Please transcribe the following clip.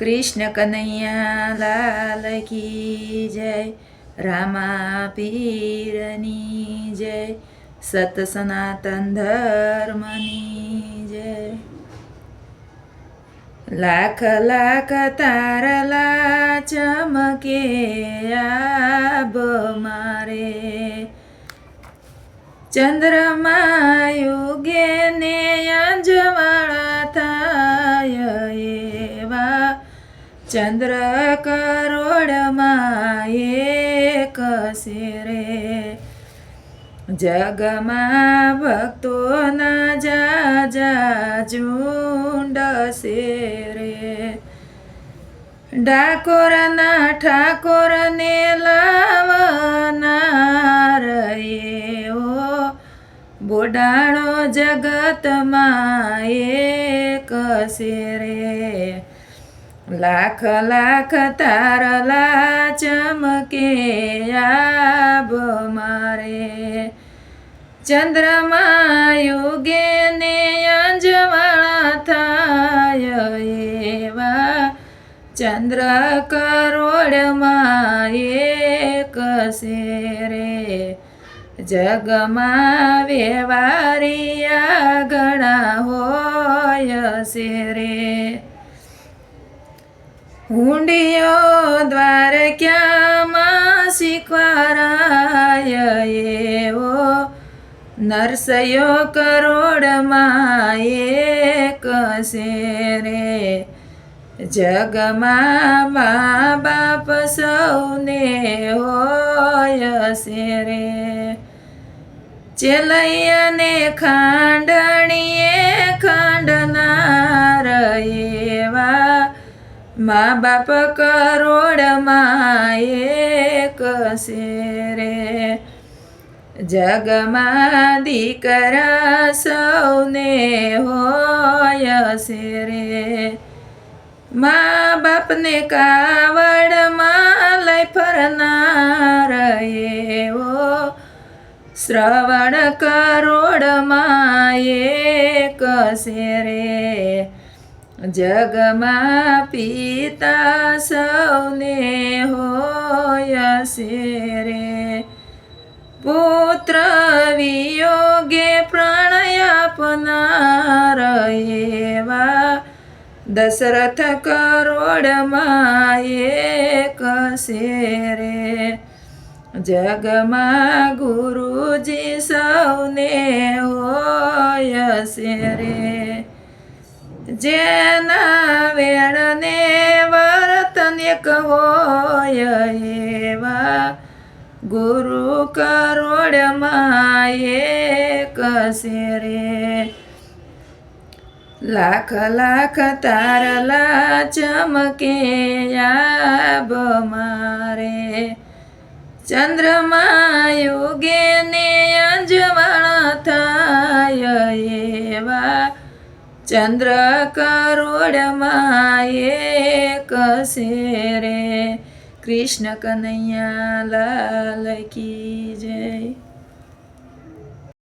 કૃષ્ણ કનૈયા લાલ કી જય, રામા પીરની જય, સત સનાતન ધર્મની જય. લાખ લાખ તારલા ચમકે આબ મારે. ચંદ્રમા યુગે ચંદ્ર કરોડમાં એક છે રે જગમાં ભક્તોના જા ઝુંડ શેરે. ડાકોરના ઠાકોરને લાવનાર એવો બોડાણો જગતમાં એક શેરે. લાખ લાખ તારલા ચમકે આબ મારે. ચંદ્રમા યુગે ને અંજવાળા થાય એવા. ચંદ્ર કરોડમાં એક રે જગમાં વેવારિયા ઘણા હોય છે રે હુંડિયો દ્વાર ક્યાંમાં શીખવારાય? એવો નરસયો કરોડમાં એક છે જગમાં મા બાપ સૌને હોય છે ચેલૈયાને ખાંડણીએ મા બાપ કરોડમાં એક છે રે જગમાં દીકરા સૌને હોય છે રે મા બાપને કાવડમાં લઈ ફરનાર એવો શ્રવણ કરોડમાં એક છે જગમાં પિતા સૌને હોય છે રે પુત્ર વિયોગે પ્રણય આપનાર એવા દશરથ કરોડમાં એક છે રે જગમાં ગુરુજી સૌને હોય છે જેના વેણને વર્તન એક હોય એવા ગુરુ કરોડમાં એક રે લાખ લાખ તારલા ચમકે યાબ મારે. ચંદ્રમા યુગે ને અંજવણ થાય ચંદ્ર કરોડમાં એક છે રે કૃષ્ણ કનૈયા લાલ કી જય.